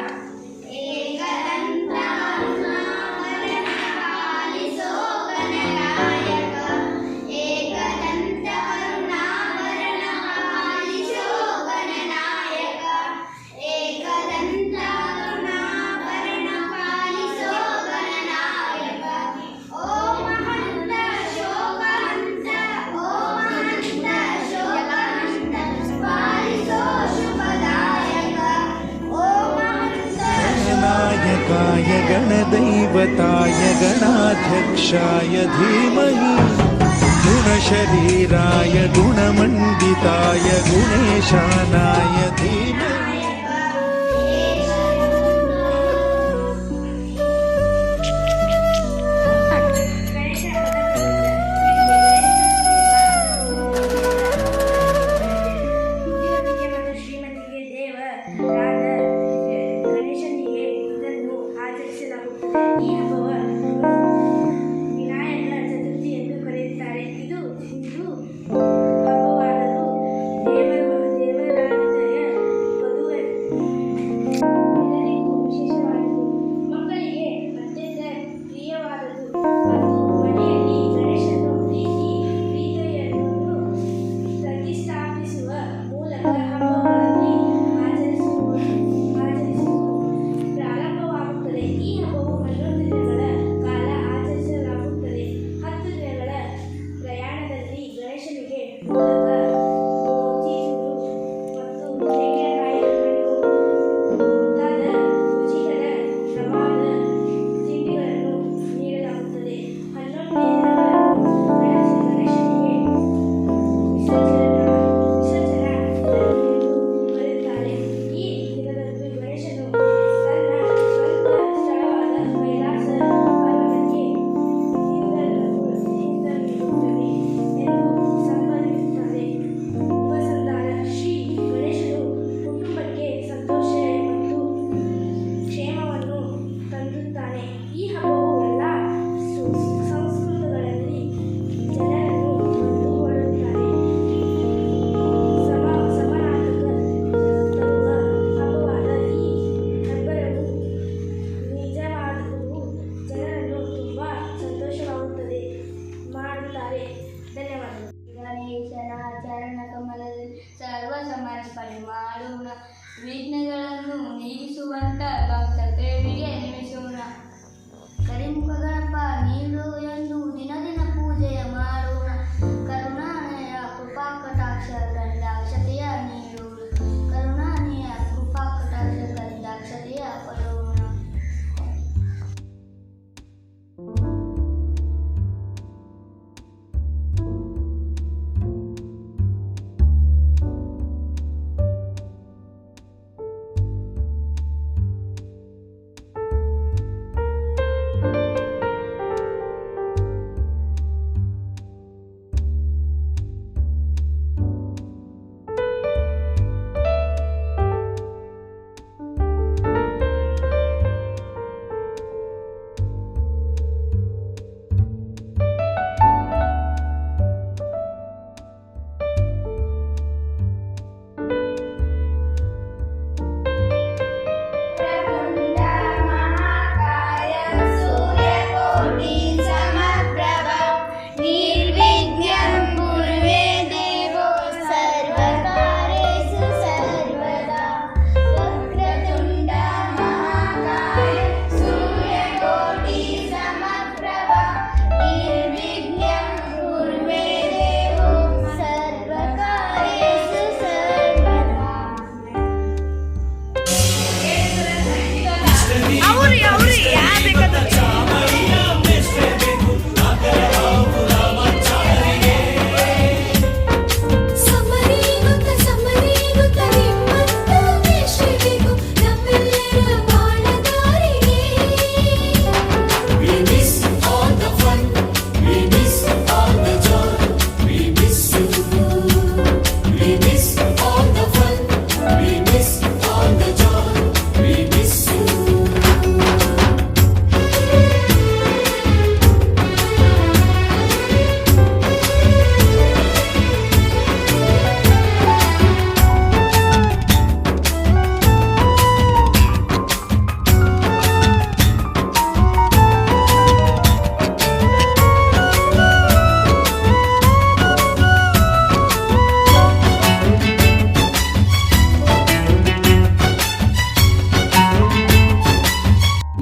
কাঠ ीताय गुणेशानाय ವಿಘ್ನಗಳನ್ನು ನೀಗಿಸುವಂತ ಭಕ್ತ ಪ್ರೇಮಿಗೆ ನೆನೆಸೋಣ ಕರಿಮುಖ ಗಣಪ ಎಂದು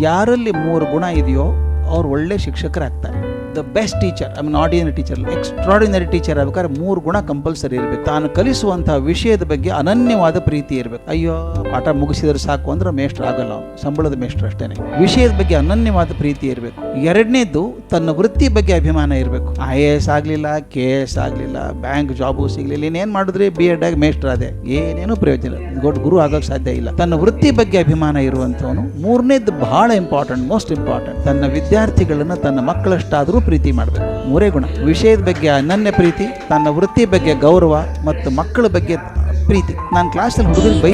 ಯಾರಲ್ಲಿ ಮೂರು ಗುಣ ಇದೆಯೋ ಅವ್ರು ಒಳ್ಳೆ ಶಿಕ್ಷಕರಾಗ್ತಾರೆ. The best teacher I mean ordinary teacher extraordinary teacher ಆಗ್ಬೇಕಾದ್ರೆ ಮೂರು ಗುಣ ಕಂಪಲ್ಸರಿ ಇರಬೇಕು. ತಾನು ಕಲಿಸುವಂತಹ ವಿಷಯದ ಬಗ್ಗೆ ಅನನ್ಯವಾದ ಪ್ರೀತಿ ಇರಬೇಕು. ಅಯ್ಯೋ, ಪಾಠ ಮುಗಿಸಿದ್ರೆ ಸಾಕು ಅಂದ್ರೆ ಮೇಷ್ಟ್ರ ಆಗಲ್ಲ. ಸಂಬಳದ ಮೇಷ್ಟ್ರ ಅಷ್ಟೇನೆ. ವಿಷಯದ ಬಗ್ಗೆ ಅನನ್ಯವಾದ ಪ್ರೀತಿ ಇರಬೇಕು. ಎರಡನೇದು ತನ್ನ ವೃತ್ತಿ ಬಗ್ಗೆ ಅಭಿಮಾನ ಇರಬೇಕು. ಐ ಎ ಎಸ್ ಆಗಲಿಲ್ಲ ಕೆ ಎಸ್ ಆಗಲಿಲ್ಲ ಬ್ಯಾಂಕ್ ಜಾಬು ಸಿಗಲಿಲ್ಲ, ಇನ್ನೇನು ಮಾಡಿದ್ರೆ? ಬಿ ಎಡ್ ಆಗಿ ಮೇಷ್ಟ್ರ ಅದೇ ಏನೇನೂ ಪ್ರಯೋಜನ ದೊಡ್ಡ ಗುರು ಆಗೋಕೆ ಸಾಧ್ಯ ಇಲ್ಲ. ತನ್ನ ವೃತ್ತಿ ಬಗ್ಗೆ ಅಭಿಮಾನ ಇರುವಂಥವನು ಮೂರನೇದು ಬಹಳ ಇಂಪಾರ್ಟೆಂಟ್ ಮೋಸ್ಟ್ ಇಂಪಾರ್ಟೆಂಟ್ ತನ್ನ ವಿದ್ಯಾರ್ಥಿಗಳನ್ನು ತನ್ನ ಮಕ್ಕಳಷ್ಟಾದರೂ ಪ್ರೀತಿ ಮಾಡಬೇಕು. ಮೂರೇ ಗುಣ. ವಿಷಯದ ಬಗ್ಗೆ ಅನನ್ಯ ಪ್ರೀತಿ, ತನ್ನ ವೃತ್ತಿ ಬಗ್ಗೆ ಗೌರವ ಮತ್ತು ಮಕ್ಕಳ ಬಗ್ಗೆ ಪ್ರೀತಿ. ನಾನು ಕ್ಲಾಸಲ್ಲಿ ಹುಡುಗರಿಗೆ ಬೈ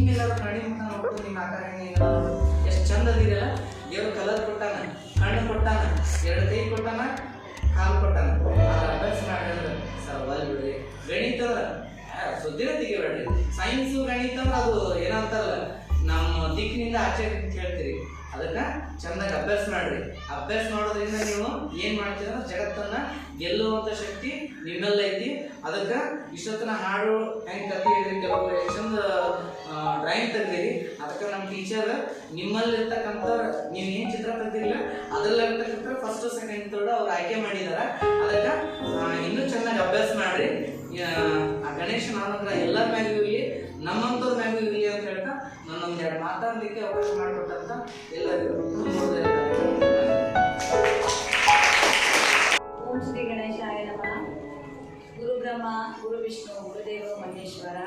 ಹಂಗೈತಿ ನಿಮ್ಗೆಲ್ಲರೂ ಕಣ್ಣಿ ಮುಖ ನೋಡ್ಕೊಂಡು ನಿಮ್ಮ ಆಕಾರ ಎಷ್ಟು ಚಂದ ಅದಿರಲ್ಲ. ದೇವ್ರು ಕಲರ್ ಕೊಟ್ಟಾನ, ಕಣ್ಣು ಕೊಟ್ಟಾನ, ಎರಡು ಕೈ ಕೊಟ್ಟಾನ, ಕಾಲು ಕೊಟ್ಟಾನ. ಅಭ್ಯಾಸ ಮಾಡಿದ್ರೆ ಸರ್ ಒಲ್ ಬಿಡ್ರಿ ಗಣಿತ ಸುದ್ದಿನೇ ತೆಗಿಬೇಡ್ರಿ. ಸೈನ್ಸು ಗಣಿತ ಅಂದ್ರೆ ಅದು ಏನಂತಾರಲ್ಲ, ನಮ್ಮ ದಿಕ್ಕಿನಿಂದ ಆಚೆ ಅಂತ ಹೇಳ್ತೀರಿ. ಅದನ್ನ ಚೆನ್ನಾಗಿ ಅಭ್ಯಾಸ ಮಾಡ್ರಿ. ಅಭ್ಯಾಸ ಮಾಡೋದ್ರಿಂದ ನೀವು ಏನು ಮಾಡ್ತೀರ? ಜಗತ್ತನ್ನ ಗೆಲ್ಲುವಂತ ಶಕ್ತಿ ನಿಮ್ಮಲ್ಲಿ ಐತಿ. ಅದಕ್ಕೆ ಇಷ್ಟೊತ್ತನ ಹಾಡು ಹೆಂಗೆ ಕತೆ ಹೇಳಿ ಕೆಲವರು. ಎಷ್ಟೊಂದು ಡ್ರಾಯಿಂಗ್ ತೆಗ್ದಿರಿ. ಅದಕ್ಕೆ ನಮ್ಮ ಟೀಚರ್ ನಿಮ್ಮಲ್ಲಿ ನೀವ್ ಏನು ಚಿತ್ರ ತೆಗ್ದಿರಿಲ್ಲ ಅದರಲ್ಲಿರ್ತಕ್ಕಂಥ ಫಸ್ಟ್ ಸೆಕೆಂಡ್ ತರ್ಡ್ ಅವ್ರು ಆಯ್ಕೆ ಮಾಡಿದಾರ. ಅದಕ್ಕೆ ಇನ್ನೂ ಚೆನ್ನಾಗಿ ಅಭ್ಯಾಸ ಮಾಡ್ರಿ. ಆ, ಗಣೇಶ ಗಣೇಶನ ಆನಂದ್ರ ಎಲ್ಲರ ಮ್ಯಾಗೂ ಇರಲಿ ನಮ್ಮಂತವ್ರ ಮ್ಯಾಗೂ ಇರಲಿ ಅಂತ ಹೇಳ್ತಾ ನನ್ನೊಂದ್ ಎರಡು ಮಾತಾಡಲಿಕ್ಕೆ ಅವಕಾಶ ಮಾಡಿಕೊಟ್ಟಂತ ಎಲ್ಲರಿಗೂ ಓಂ ಶ್ರೀ ಗಣೇಶಾಯ ನಮಃ. ಗುರು ಬ್ರಹ್ಮ, ಗುರು ವಿಷ್ಣು ಗುರುದೇವ ಮಹೇಶ್ವರ,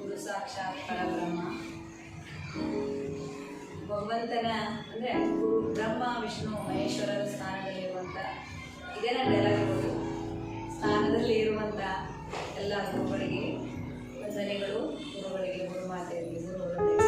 ಗುರು ಸಾಕ್ಷಾತ್ ಪರಬ್ರಹ್ಮ. ಭಗವಂತನ ಅಂದರೆ ಗುರು ಬ್ರಹ್ಮ, ವಿಷ್ಣು, ಮಹೇಶ್ವರರ ಸ್ಥಾನದಲ್ಲಿರುವಂಥ ಇದೇನ ನನ್ನ ಇರೋದು. ಸ್ಥಾನದಲ್ಲಿ ಇರುವಂಥ ಎಲ್ಲ ಗುರುಗಳಿಗೆ ವಂದನೆಗಳು ಗುರುಗಳಿಗೆ ಗುರುಮಾತೆಯರಿಗೆ. ಗುರುಗಳಿಗೆ ಇವತ್ತು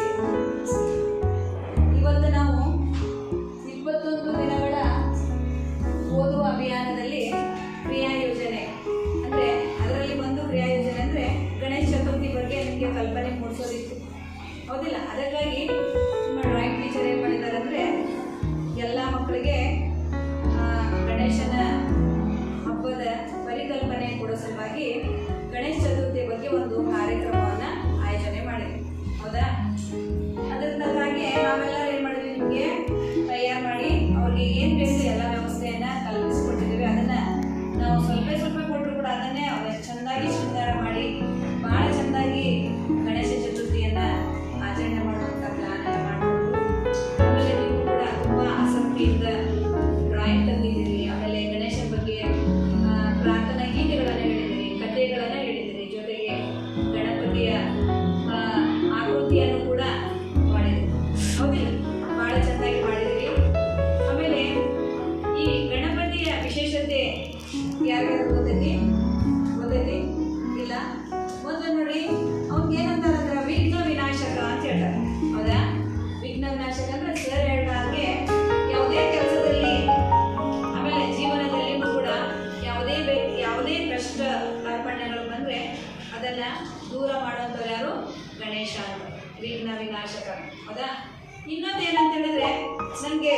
ಅದನ್ನು ದೂರ ಮಾಡುವಂಥವ್ರು ಯಾರು ಗಣೇಶ ವಿಘ್ನ ವಿನಾಶಕ. ಹೌದಾ? ಇನ್ನೊಂದು ಏನಂತ ಹೇಳಿದ್ರೆ, ನನಗೆ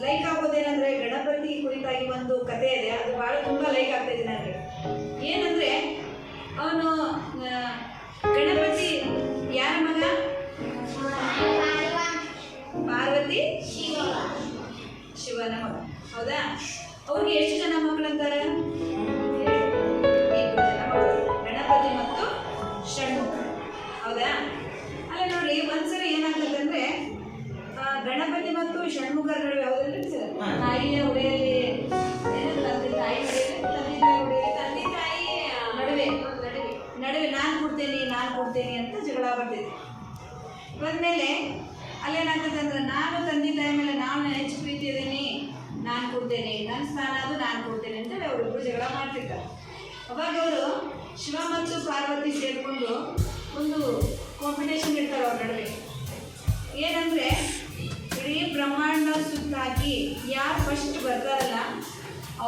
ಲೈಕ್ ಆಗೋದೇನಂದ್ರೆ ಗಣಪತಿ ಕುರಿತಾಗಿ ಒಂದು ಕತೆ ಇದೆ. ಅದು ಭಾಳ ತುಂಬ ಲೈಕ್ ಆಗ್ತೈತೆ ನನಗೆ. ಏನಂದ್ರೆ, ಅವನು ಗಣಪತಿ ಯಾರ ಮಗ? ಪಾರ್ವತಿ ಶಿವನ ಮಗ. ಹೌದಾ? ಅವ್ರಿಗೆ ಎಷ್ಟು ಜನ ಮಕ್ಕಳಂತಾರೆ ಹೌದಾ ಅಲ್ಲ ನೋಡ್ರಿ ಒಂದ್ಸರಿ ಏನಾಗ್ತದಂದ್ರೆ ಗಣಪತಿ ಮತ್ತು ಷಣ್ಮುಖ ನಡುವೆ ತಾಯಿಯ ಉಡೆಯಲ್ಲಿ ತಾಯಿ ತಾಯಿ ನಡುವೆ ನಾನ್ ನಾನು ಕೊಡ್ತೇನೆ ನಾನು ಕೊಡ್ತೇನೆ ಅಂತ ಜಗಳ ಬರ್ತೈತಿ ಬಂದಮೇಲೆ ಅಲ್ಲೇನಾಗ್ತದಂದ್ರೆ ನಾನು ತಂದೆ ತಾಯಿ ಮೇಲೆ ನಾನು ಹೆಚ್ಚು ಪ್ರೀತಿ ಇದೀನಿ ನಾನು ಕೊಡ್ತೇನೆ ನನ್ನ ಸ್ಥಾನ ಅದು ನಾನು ಕೊಡ್ತೇನೆ ಅಂತ ಅವರಿಬ್ಬರು ಜಗಳ ಮಾಡ್ತಿರ್ತಾರೆ. ಅವಾಗ ಅವರು ಶಿವ ಮತ್ತು ಪಾರ್ವತಿ ಸೇರ್ಕೊಂಡು ಒಂದು ಕಾಂಬಿನೇಷನ್ ಇರ್ತಾರೆ ಅವ್ರ ನಡುವೆ ಏನಂದ್ರೆ, ಇಡೀ ಬ್ರಹ್ಮಾಂಡ ಸುತ್ತಾಗಿ ಯಾರು ಫಸ್ಟ್ ಬರ್ತಾರಲ್ಲ,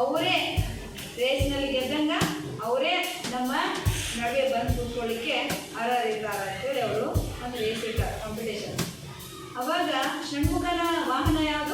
ಅವರೇ ರೇಸ್ನಲ್ಲಿ ಗೆದ್ದಂಗ ಅವರೇ ನಮ್ಮ ನಡುವೆ ಬಂದು ಕೂತ್ಕೊಳ್ಳಿಕ್ಕೆ ಅರ್ಹರಿರ್ತಾರೆ ಅಂತೇಳಿ ಅವರು ಒಂದು ರೇಸ್ ಇರ್ತಾರೆ ಕಾಂಪಿಟೇಷನ್ ಅವಾಗ ಷಣ್ಮುಖನ ವಾಹನ ಯಾವುದು?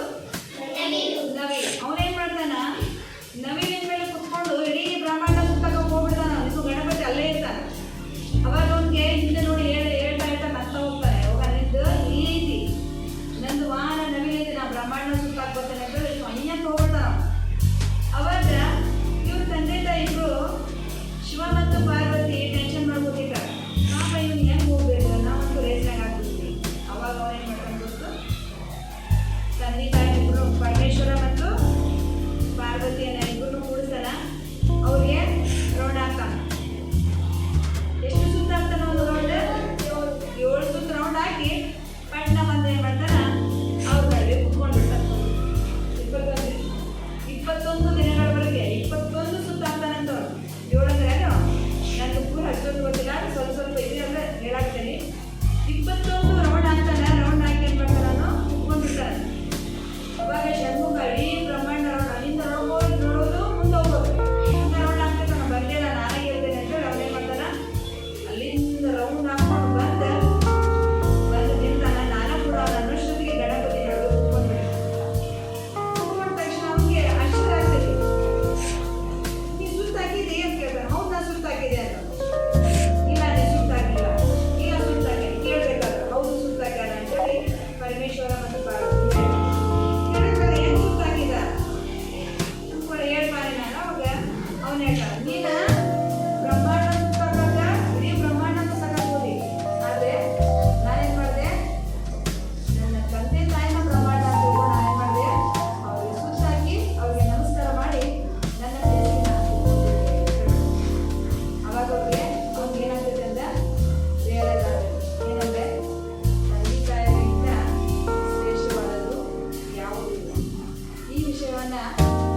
Yeah.